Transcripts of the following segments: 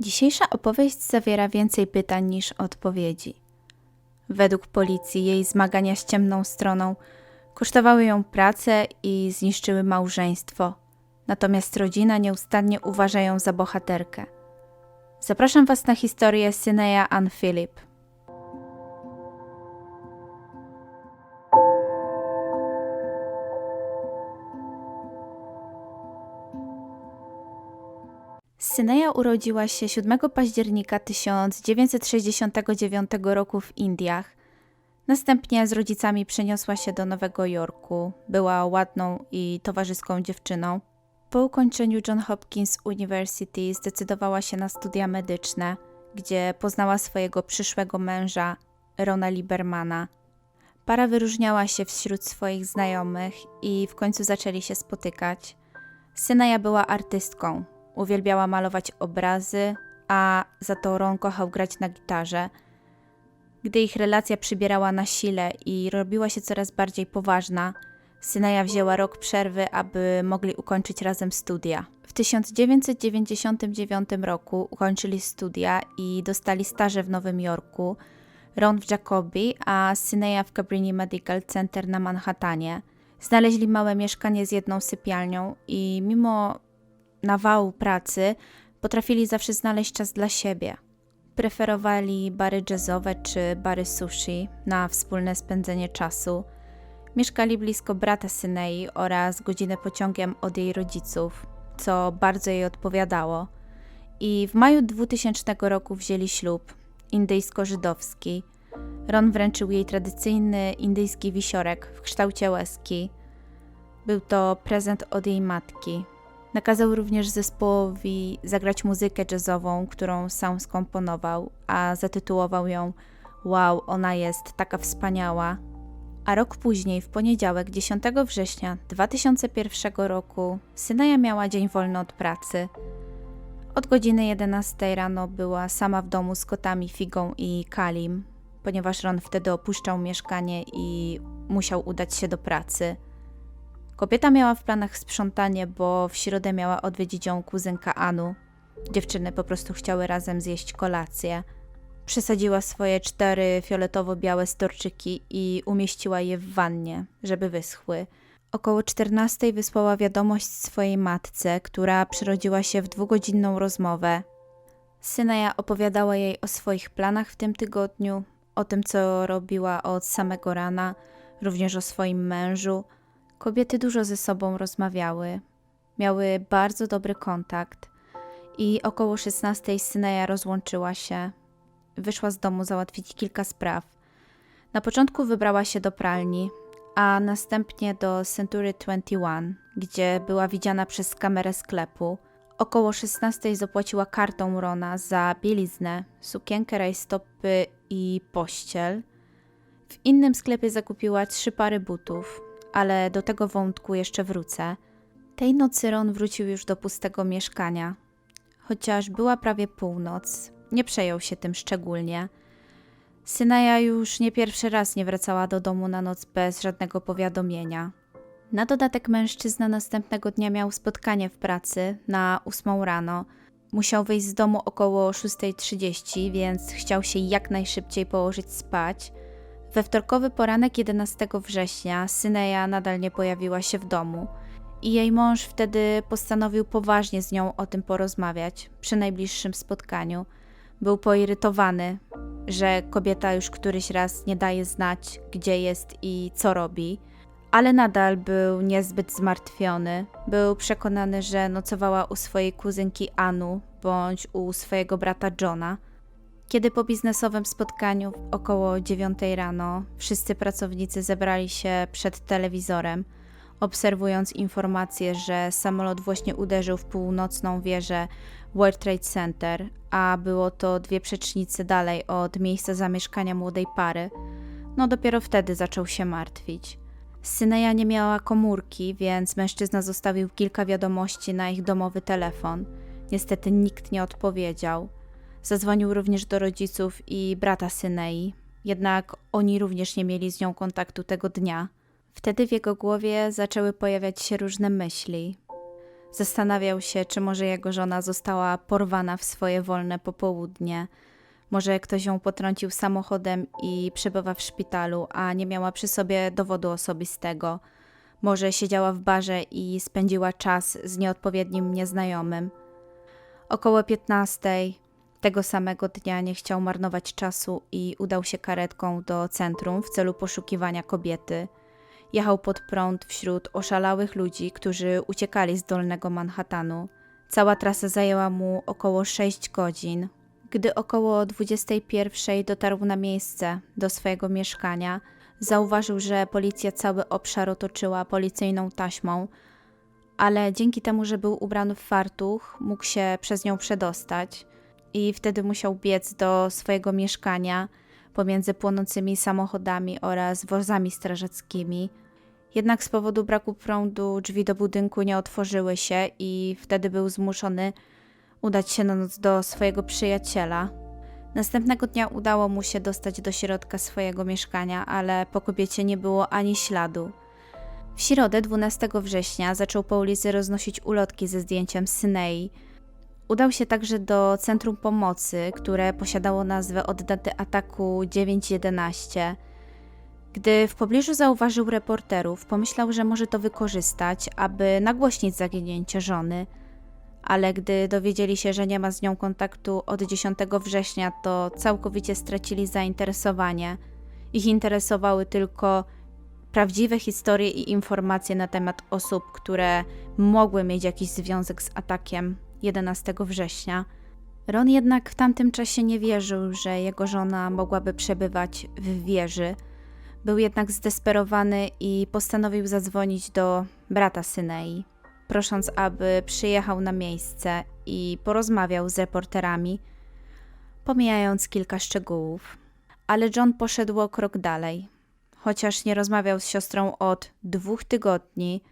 Dzisiejsza opowieść zawiera więcej pytań niż odpowiedzi. Według policji jej zmagania z ciemną stroną kosztowały ją pracę i zniszczyły małżeństwo. Natomiast rodzina nieustannie uważa ją za bohaterkę. Zapraszam Was na historię Syneya Ann Philip. Syneya urodziła się 7 października 1969 roku w Indiach. Następnie z rodzicami przeniosła się do Nowego Jorku. Była ładną i towarzyską dziewczyną. Po ukończeniu John Hopkins University zdecydowała się na studia medyczne, gdzie poznała swojego przyszłego męża, Rona Libermana. Para wyróżniała się wśród swoich znajomych i w końcu zaczęli się spotykać. Syneya była artystką, uwielbiała malować obrazy, a za to Ron kochał grać na gitarze. Gdy ich relacja przybierała na sile i robiła się coraz bardziej poważna, Syneya wzięła rok przerwy, aby mogli ukończyć razem studia. W 1999 roku ukończyli studia i dostali staże w Nowym Jorku, Ron w Jacobi, a Syneya w Cabrini Medical Center na Manhattanie. Znaleźli małe mieszkanie z jedną sypialnią i mimo nawału pracy potrafili zawsze znaleźć czas dla siebie. Preferowali bary jazzowe czy bary sushi na wspólne spędzenie czasu. Mieszkali blisko brata Synei oraz godzinę pociągiem od jej rodziców, co bardzo jej odpowiadało. I w maju 2000 roku wzięli ślub indyjsko-żydowski. Ron wręczył jej tradycyjny indyjski wisiorek w kształcie łezki. Był to prezent od jej matki. Nakazał również zespołowi zagrać muzykę jazzową, którą sam skomponował, a zatytułował ją Wow, ona jest taka wspaniała. A rok później, w poniedziałek 10 września 2001 roku, Syneja miała dzień wolny od pracy. Od godziny 11 rano była sama w domu z kotami Figą i Kalim, ponieważ Ron wtedy opuszczał mieszkanie i musiał udać się do pracy. Kobieta miała w planach sprzątanie, bo w środę miała odwiedzić ją kuzynka Anu. Dziewczyny po prostu chciały razem zjeść kolację. Przesadziła swoje cztery fioletowo-białe storczyki i umieściła je w wannie, żeby wyschły. Około 14 wysłała wiadomość swojej matce, która przyrodziła się w dwugodzinną rozmowę. Syneja opowiadała jej o swoich planach w tym tygodniu, o tym, co robiła od samego rana, również o swoim mężu – Kobiety dużo ze sobą rozmawiały, miały bardzo dobry kontakt i około 16 Syneja rozłączyła się. Wyszła z domu załatwić kilka spraw. Na początku wybrała się do pralni, a następnie do Century 21, gdzie była widziana przez kamerę sklepu. Około 16 zapłaciła kartą Rona za bieliznę, sukienkę, rajstopy i pościel. W innym sklepie zakupiła trzy pary butów, ale do tego wątku jeszcze wrócę. Tej nocy Ron wrócił już do pustego mieszkania. Chociaż była prawie północ, nie przejął się tym szczególnie. Synaja już nie pierwszy raz nie wracała do domu na noc bez żadnego powiadomienia. Na dodatek mężczyzna następnego dnia miał spotkanie w pracy na ósmą rano. Musiał wyjść z domu około 6.30, więc chciał się jak najszybciej położyć spać – we wtorkowy poranek 11 września Syneja nadal nie pojawiła się w domu i jej mąż wtedy postanowił poważnie z nią o tym porozmawiać przy najbliższym spotkaniu. Był poirytowany, że kobieta już któryś raz nie daje znać, gdzie jest i co robi, ale nadal był niezbyt zmartwiony. Był przekonany, że nocowała u swojej kuzynki Anu bądź u swojego brata Johna. Kiedy po biznesowym spotkaniu około 9 rano wszyscy pracownicy zebrali się przed telewizorem, obserwując informację, że samolot właśnie uderzył w północną wieżę World Trade Center, a było to dwie przecznice dalej od miejsca zamieszkania młodej pary, no dopiero wtedy zaczął się martwić. Syneja nie miała komórki, więc mężczyzna zostawił kilka wiadomości na ich domowy telefon. Niestety nikt nie odpowiedział. Zadzwonił również do rodziców i brata Synei, jednak oni również nie mieli z nią kontaktu tego dnia. Wtedy w jego głowie zaczęły pojawiać się różne myśli. Zastanawiał się, czy może jego żona została porwana w swoje wolne popołudnie. Może ktoś ją potrącił samochodem i przebywa w szpitalu, a nie miała przy sobie dowodu osobistego. Może siedziała w barze i spędziła czas z nieodpowiednim nieznajomym. Około 15 tego samego dnia nie chciał marnować czasu i udał się karetką do centrum w celu poszukiwania kobiety. Jechał pod prąd wśród oszalałych ludzi, którzy uciekali z dolnego Manhattanu. Cała trasa zajęła mu około 6 godzin. Gdy około 21 dotarł na miejsce do swojego mieszkania, zauważył, że policja cały obszar otoczyła policyjną taśmą, ale dzięki temu, że był ubrany w fartuch, mógł się przez nią przedostać i wtedy musiał biec do swojego mieszkania pomiędzy płonącymi samochodami oraz wozami strażackimi. Jednak z powodu braku prądu drzwi do budynku nie otworzyły się i wtedy był zmuszony udać się na noc do swojego przyjaciela. Następnego dnia udało mu się dostać do środka swojego mieszkania, ale po kobiecie nie było ani śladu. W środę 12 września zaczął po ulicy roznosić ulotki ze zdjęciem Synei. Udał się także do Centrum Pomocy, które posiadało nazwę od daty ataku 911. Gdy w pobliżu zauważył reporterów, pomyślał, że może to wykorzystać, aby nagłośnić zaginięcie żony. Ale gdy dowiedzieli się, że nie ma z nią kontaktu od 10 września, to całkowicie stracili zainteresowanie. Ich interesowały tylko prawdziwe historie i informacje na temat osób, które mogły mieć jakiś związek z atakiem 11 września. Ron jednak w tamtym czasie nie wierzył, że jego żona mogłaby przebywać w wieży. Był jednak zdesperowany i postanowił zadzwonić do brata Synei, prosząc, aby przyjechał na miejsce i porozmawiał z reporterami, pomijając kilka szczegółów. Ale John poszedł o krok dalej. Chociaż nie rozmawiał z siostrą od dwóch tygodni,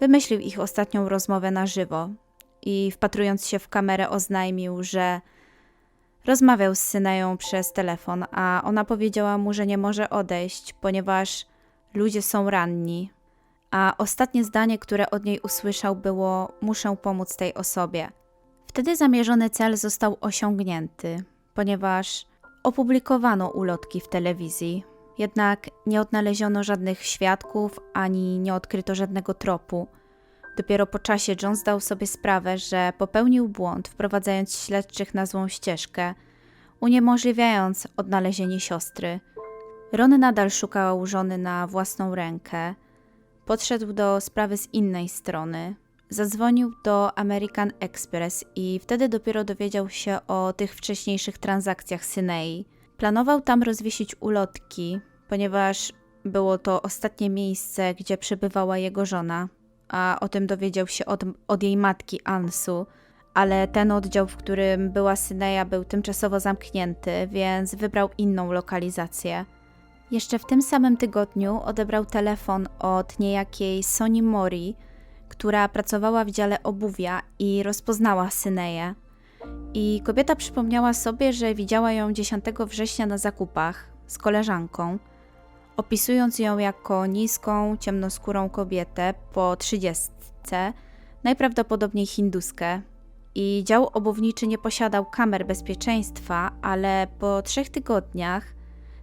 wymyślił ich ostatnią rozmowę na żywo i wpatrując się w kamerę oznajmił, że rozmawiał z Syneją przez telefon, a ona powiedziała mu, że nie może odejść, ponieważ ludzie są ranni. A ostatnie zdanie, które od niej usłyszał, było: Muszę pomóc tej osobie. Wtedy zamierzony cel został osiągnięty, ponieważ opublikowano ulotki w telewizji, jednak nie odnaleziono żadnych świadków ani nie odkryto żadnego tropu. Dopiero po czasie John zdał sobie sprawę, że popełnił błąd, wprowadzając śledczych na złą ścieżkę, uniemożliwiając odnalezienie siostry. Ron nadal szukał żony na własną rękę. Podszedł do sprawy z innej strony. Zadzwonił do American Express i wtedy dopiero dowiedział się o tych wcześniejszych transakcjach Synei. Planował tam rozwiesić ulotki, ponieważ było to ostatnie miejsce, gdzie przebywała jego żona, a o tym dowiedział się od, od jej matki Ansu, ale ten oddział, w którym była Syneja, był tymczasowo zamknięty, więc wybrał inną lokalizację. Jeszcze w tym samym tygodniu odebrał telefon od niejakiej Soni Mori, która pracowała w dziale obuwia i rozpoznała Syneję. I kobieta przypomniała sobie, że widziała ją 10 września na zakupach z koleżanką, opisując ją jako niską, ciemnoskórą kobietę po trzydziestce, najprawdopodobniej hinduskę. I dział obuwniczy nie posiadał kamer bezpieczeństwa, ale po trzech tygodniach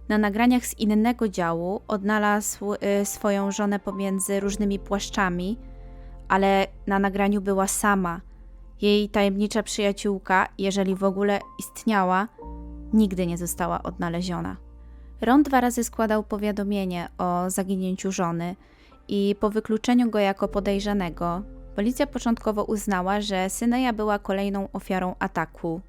na nagraniach z innego działu odnalazł y, swoją żonę pomiędzy różnymi płaszczami, ale na nagraniu była sama – jej tajemnicza przyjaciółka, jeżeli w ogóle istniała, nigdy nie została odnaleziona. Ron dwa razy składał powiadomienie o zaginięciu żony i po wykluczeniu go jako podejrzanego, policja początkowo uznała, że Syneja była kolejną ofiarą ataku.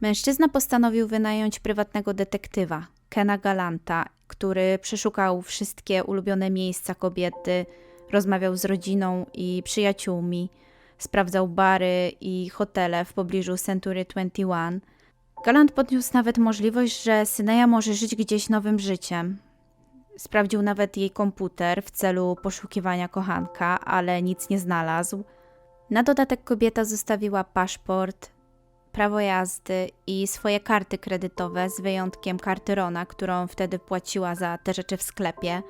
Mężczyzna postanowił wynająć prywatnego detektywa, Kena Galanta, który przeszukał wszystkie ulubione miejsca kobiety, rozmawiał z rodziną i przyjaciółmi, sprawdzał bary i hotele w pobliżu Century 21. Galant podniósł nawet możliwość, że Syneja może żyć gdzieś nowym życiem. Sprawdził nawet jej komputer w celu poszukiwania kochanka, ale nic nie znalazł. Na dodatek kobieta zostawiła paszport, prawo jazdy i swoje karty kredytowe, z wyjątkiem karty Rona, którą wtedy płaciła za te rzeczy w sklepie.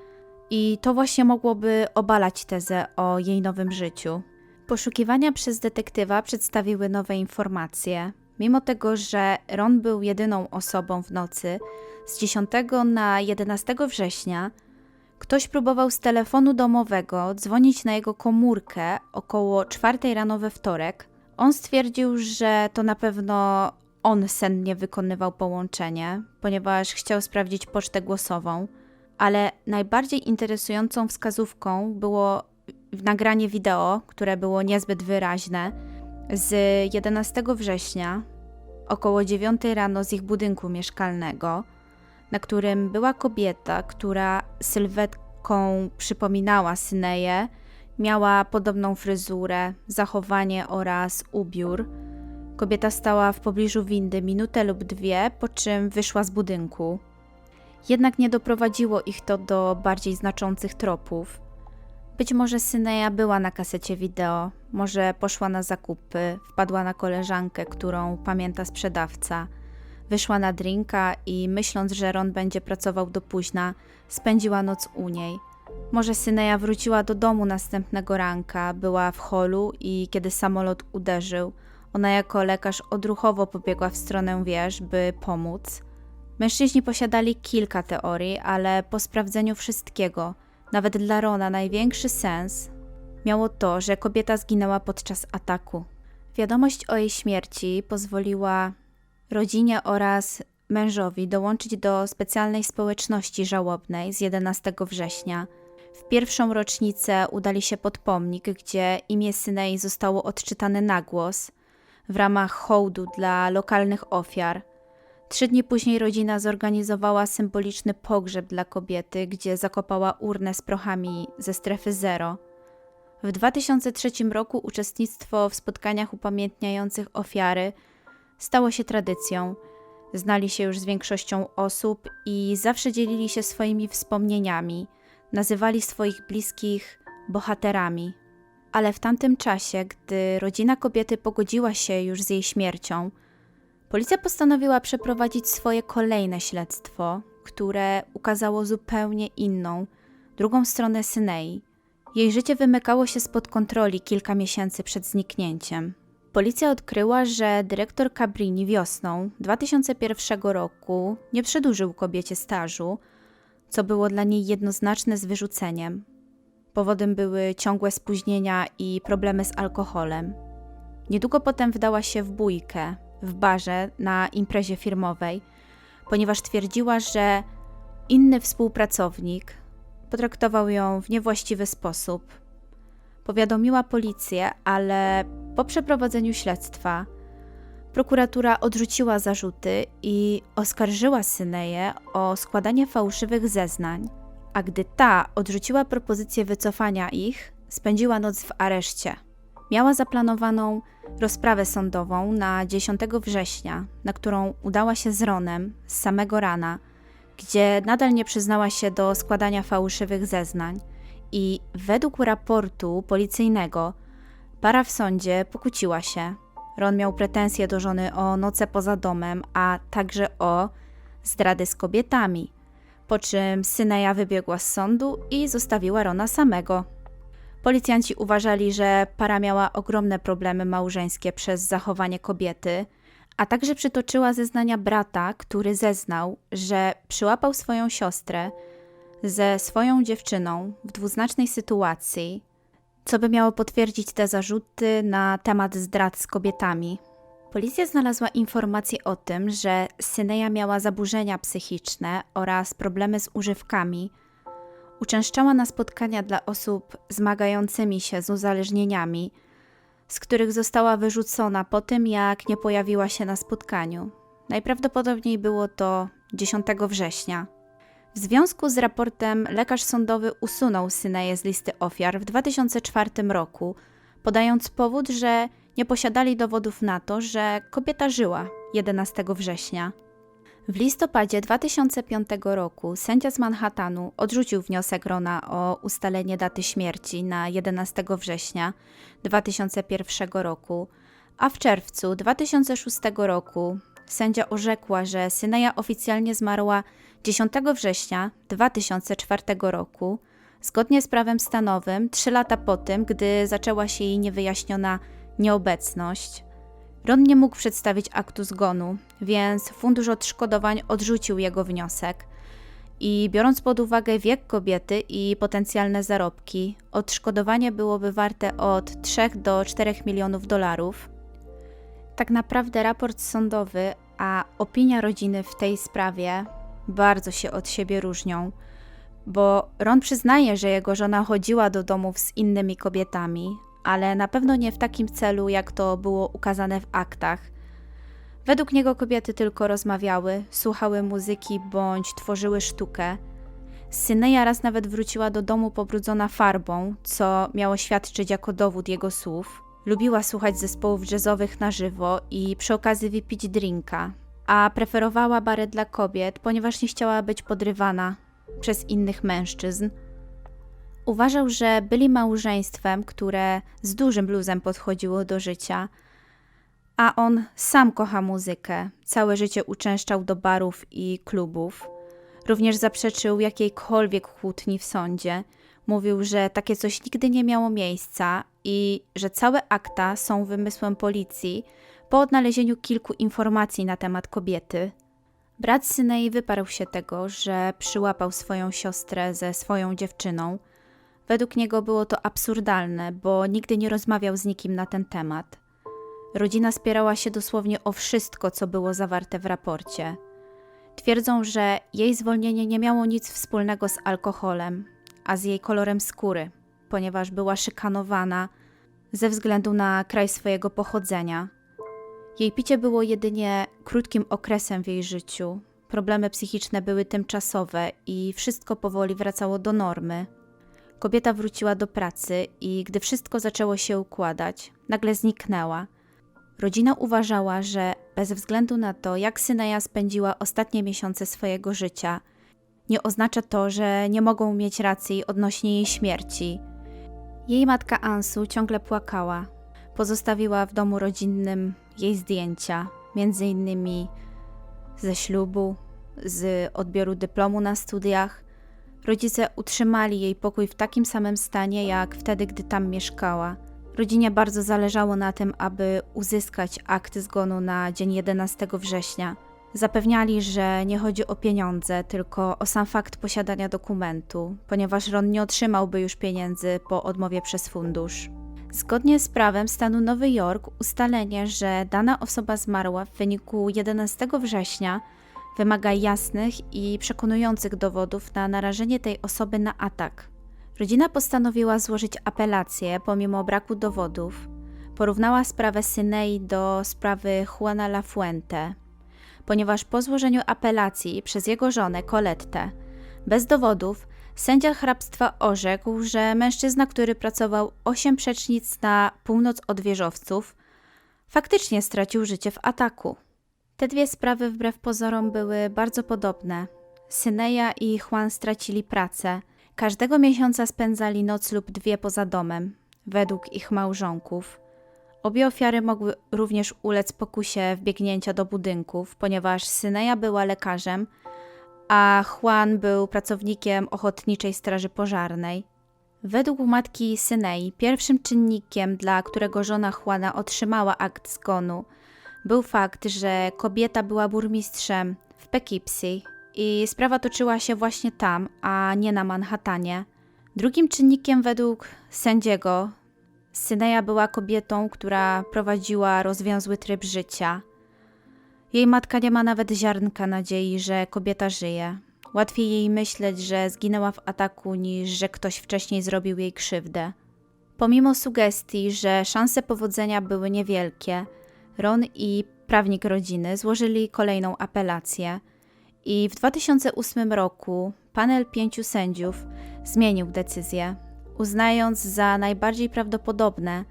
I to właśnie mogłoby obalać tezę o jej nowym życiu. Poszukiwania przez detektywa przedstawiły nowe informacje. Mimo tego, że Ron był jedyną osobą w nocy, z 10 na 11 września ktoś próbował z telefonu domowego dzwonić na jego komórkę około 4 rano we wtorek. On stwierdził, że to na pewno on sennie wykonywał połączenie, ponieważ chciał sprawdzić pocztę głosową, ale najbardziej interesującą wskazówką było nagranie wideo, które było niezbyt wyraźne, z 11 września około 9 rano z ich budynku mieszkalnego, na którym była kobieta, która sylwetką przypominała Syneję, miała podobną fryzurę, zachowanie oraz ubiór. Kobieta stała w pobliżu windy minutę lub dwie, po czym wyszła z budynku. Jednak nie doprowadziło ich to do bardziej znaczących tropów. Być może Syneja była na kasecie wideo, może poszła na zakupy, wpadła na koleżankę, którą pamięta sprzedawca, wyszła na drinka i myśląc, że Ron będzie pracował do późna, spędziła noc u niej. Może Syneja wróciła do domu następnego ranka, była w holu i kiedy samolot uderzył, ona jako lekarz odruchowo pobiegła w stronę wież, by pomóc. Mężczyźni posiadali kilka teorii, ale po sprawdzeniu wszystkiego, nawet dla Rona największy sens miało to, że kobieta zginęła podczas ataku. Wiadomość o jej śmierci pozwoliła rodzinie oraz mężowi dołączyć do specjalnej społeczności żałobnej z 11 września. W pierwszą rocznicę udali się pod pomnik, gdzie imię Synei zostało odczytane na głos w ramach hołdu dla lokalnych ofiar. Trzy dni później rodzina zorganizowała symboliczny pogrzeb dla kobiety, gdzie zakopała urnę z prochami ze strefy zero. W 2003 roku uczestnictwo w spotkaniach upamiętniających ofiary stało się tradycją. Znali się już z większością osób i zawsze dzielili się swoimi wspomnieniami, nazywali swoich bliskich bohaterami. Ale w tamtym czasie, gdy rodzina kobiety pogodziła się już z jej śmiercią, policja postanowiła przeprowadzić swoje kolejne śledztwo, które ukazało zupełnie inną, drugą stronę Synei. Jej życie wymykało się spod kontroli kilka miesięcy przed zniknięciem. Policja odkryła, że dyrektor Cabrini wiosną 2001 roku nie przedłużył kobiecie stażu, co było dla niej jednoznaczne z wyrzuceniem. Powodem były ciągłe spóźnienia i problemy z alkoholem. Niedługo potem wdała się w bójkę w barze na imprezie firmowej, ponieważ twierdziła, że inny współpracownik potraktował ją w niewłaściwy sposób. Powiadomiła policję, ale po przeprowadzeniu śledztwa prokuratura odrzuciła zarzuty i oskarżyła Syneję o składanie fałszywych zeznań, a gdy ta odrzuciła propozycję wycofania ich, spędziła noc w areszcie. Miała zaplanowaną rozprawę sądową na 10 września, na którą udała się z Ronem z samego rana, gdzie nadal nie przyznała się do składania fałszywych zeznań i według raportu policyjnego para w sądzie pokłóciła się. Ron miał pretensje do żony o noce poza domem, a także o zdrady z kobietami, po czym Syneja wybiegła z sądu i zostawiła Rona samego. Policjanci uważali, że para miała ogromne problemy małżeńskie przez zachowanie kobiety, a także przytoczyła zeznania brata, który zeznał, że przyłapał swoją siostrę ze swoją dziewczyną w dwuznacznej sytuacji, co by miało potwierdzić te zarzuty na temat zdrad z kobietami. Policja znalazła informacje o tym, że Syneja miała zaburzenia psychiczne oraz problemy z używkami. Uczęszczała na spotkania dla osób zmagającymi się z uzależnieniami, z których została wyrzucona po tym, jak nie pojawiła się na spotkaniu. Najprawdopodobniej było to 10 września. W związku z raportem lekarz sądowy usunął Syneję z listy ofiar w 2004 roku, podając powód, że nie posiadali dowodów na to, że kobieta żyła 11 września. W listopadzie 2005 roku sędzia z Manhattanu odrzucił wniosek Rona o ustalenie daty śmierci na 11 września 2001 roku, a w czerwcu 2006 roku sędzia orzekła, że Syneja oficjalnie zmarła 10 września 2004 roku Zgodnie z prawem stanowym, trzy lata po tym, gdy zaczęła się jej niewyjaśniona nieobecność, Ron nie mógł przedstawić aktu zgonu, więc fundusz odszkodowań odrzucił jego wniosek. I biorąc pod uwagę wiek kobiety i potencjalne zarobki, odszkodowanie byłoby warte od 3 do 4 milionów dolarów. Tak naprawdę raport sądowy, a opinia rodziny w tej sprawie bardzo się od siebie różnią, bo Ron przyznaje, że jego żona chodziła do domów z innymi kobietami, ale na pewno nie w takim celu, jak to było ukazane w aktach. Według niego kobiety tylko rozmawiały, słuchały muzyki bądź tworzyły sztukę. Syneja raz nawet wróciła do domu pobrudzona farbą, co miało świadczyć jako dowód jego słów. Lubiła słuchać zespołów jazzowych na żywo i przy okazji wypić drinka, a preferowała bary dla kobiet, ponieważ nie chciała być podrywana przez innych mężczyzn. Uważał, że byli małżeństwem, które z dużym bluzem podchodziło do życia, a on sam kocha muzykę. Całe życie uczęszczał do barów i klubów. Również zaprzeczył jakiejkolwiek kłótni w sądzie. Mówił, że takie coś nigdy nie miało miejsca i że całe akta są wymysłem policji po odnalezieniu kilku informacji na temat kobiety. Brat Synei wyparł się tego, że przyłapał swoją siostrę ze swoją dziewczyną. Według niego było to absurdalne, bo nigdy nie rozmawiał z nikim na ten temat. Rodzina spierała się dosłownie o wszystko, co było zawarte w raporcie. Twierdzą, że jej zwolnienie nie miało nic wspólnego z alkoholem, a z jej kolorem skóry, ponieważ była szykanowana ze względu na kraj swojego pochodzenia. Jej picie było jedynie krótkim okresem w jej życiu. Problemy psychiczne były tymczasowe i wszystko powoli wracało do normy. Kobieta wróciła do pracy i gdy wszystko zaczęło się układać, nagle zniknęła. Rodzina uważała, że bez względu na to, jak Syneja spędziła ostatnie miesiące swojego życia, nie oznacza to, że nie mogą mieć racji odnośnie jej śmierci. Jej matka Ansu ciągle płakała. Pozostawiła w domu rodzinnym jej zdjęcia, między innymi ze ślubu, z odbioru dyplomu na studiach. Rodzice utrzymali jej pokój w takim samym stanie jak wtedy, gdy tam mieszkała. Rodzinie bardzo zależało na tym, aby uzyskać akt zgonu na dzień 11 września. Zapewniali, że nie chodzi o pieniądze, tylko o sam fakt posiadania dokumentu, ponieważ Ron nie otrzymałby już pieniędzy po odmowie przez fundusz. Zgodnie z prawem stanu Nowy Jork, ustalenie, że dana osoba zmarła w wyniku 11 września wymaga jasnych i przekonujących dowodów na narażenie tej osoby na atak. Rodzina postanowiła złożyć apelację pomimo braku dowodów. Porównała sprawę Synei do sprawy Juana Lafuente, ponieważ po złożeniu apelacji przez jego żonę Colettę bez dowodów sędzia hrabstwa orzekł, że mężczyzna, który pracował 8 przecznic na północ od wieżowców, faktycznie stracił życie w ataku. Te dwie sprawy wbrew pozorom były bardzo podobne. Syneja i Juan stracili pracę. Każdego miesiąca spędzali noc lub dwie poza domem, według ich małżonków. Obie ofiary mogły również ulec pokusie wbiegnięcia do budynków, ponieważ Syneja była lekarzem, a Juan był pracownikiem Ochotniczej Straży Pożarnej. Według matki Synei, pierwszym czynnikiem, dla którego żona Juana otrzymała akt zgonu, był fakt, że kobieta była burmistrzem w Poughkeepsie i sprawa toczyła się właśnie tam, a nie na Manhattanie. Drugim czynnikiem według sędziego Syneja była kobietą, która prowadziła rozwiązły tryb życia. Jej matka nie ma nawet ziarnka nadziei, że kobieta żyje. Łatwiej jej myśleć, że zginęła w ataku, niż że ktoś wcześniej zrobił jej krzywdę. Pomimo sugestii, że szanse powodzenia były niewielkie, Ron i prawnik rodziny złożyli kolejną apelację i w 2008 roku panel pięciu sędziów zmienił decyzję, uznając za najbardziej prawdopodobne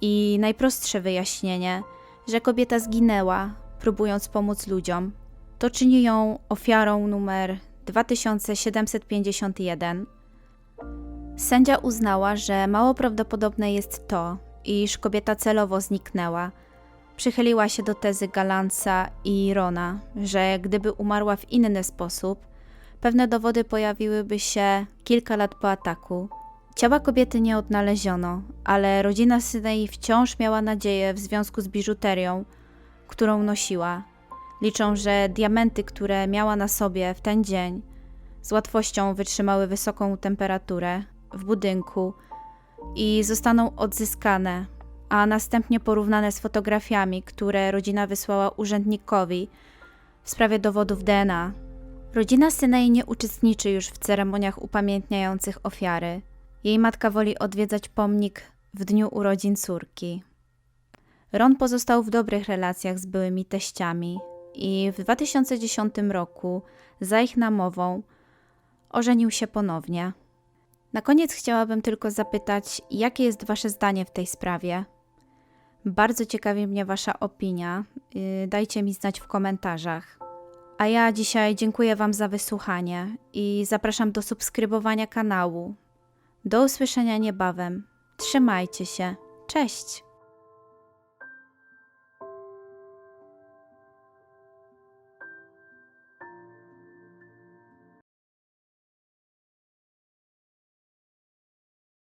i najprostsze wyjaśnienie, że kobieta zginęła, próbując pomóc ludziom. To czyni ją ofiarą numer 2751. Sędzia uznała, że mało prawdopodobne jest to, iż kobieta celowo zniknęła. Przychyliła się do tezy Galanca i Rona, że gdyby umarła w inny sposób, Pewne dowody pojawiłyby się kilka lat po ataku. Ciała kobiety nie odnaleziono, ale rodzina Sydney wciąż miała nadzieję w związku z biżuterią, którą nosiła. Liczą, że diamenty, które miała na sobie w ten dzień, z łatwością wytrzymały wysoką temperaturę w budynku i zostaną odzyskane, a następnie porównane z fotografiami, które rodzina wysłała urzędnikowi w sprawie dowodów DNA. Rodzina Synei nie uczestniczy już w ceremoniach upamiętniających ofiary. Jej matka woli odwiedzać pomnik w dniu urodzin córki. Ron pozostał w dobrych relacjach z byłymi teściami i w 2010 roku, za ich namową, ożenił się ponownie. Na koniec chciałabym tylko zapytać, jakie jest Wasze zdanie w tej sprawie? Bardzo ciekawi mnie Wasza opinia. Yy, Dajcie mi znać w komentarzach. A ja dzisiaj dziękuję Wam za wysłuchanie i zapraszam do subskrybowania kanału. Do usłyszenia niebawem. Trzymajcie się. Cześć!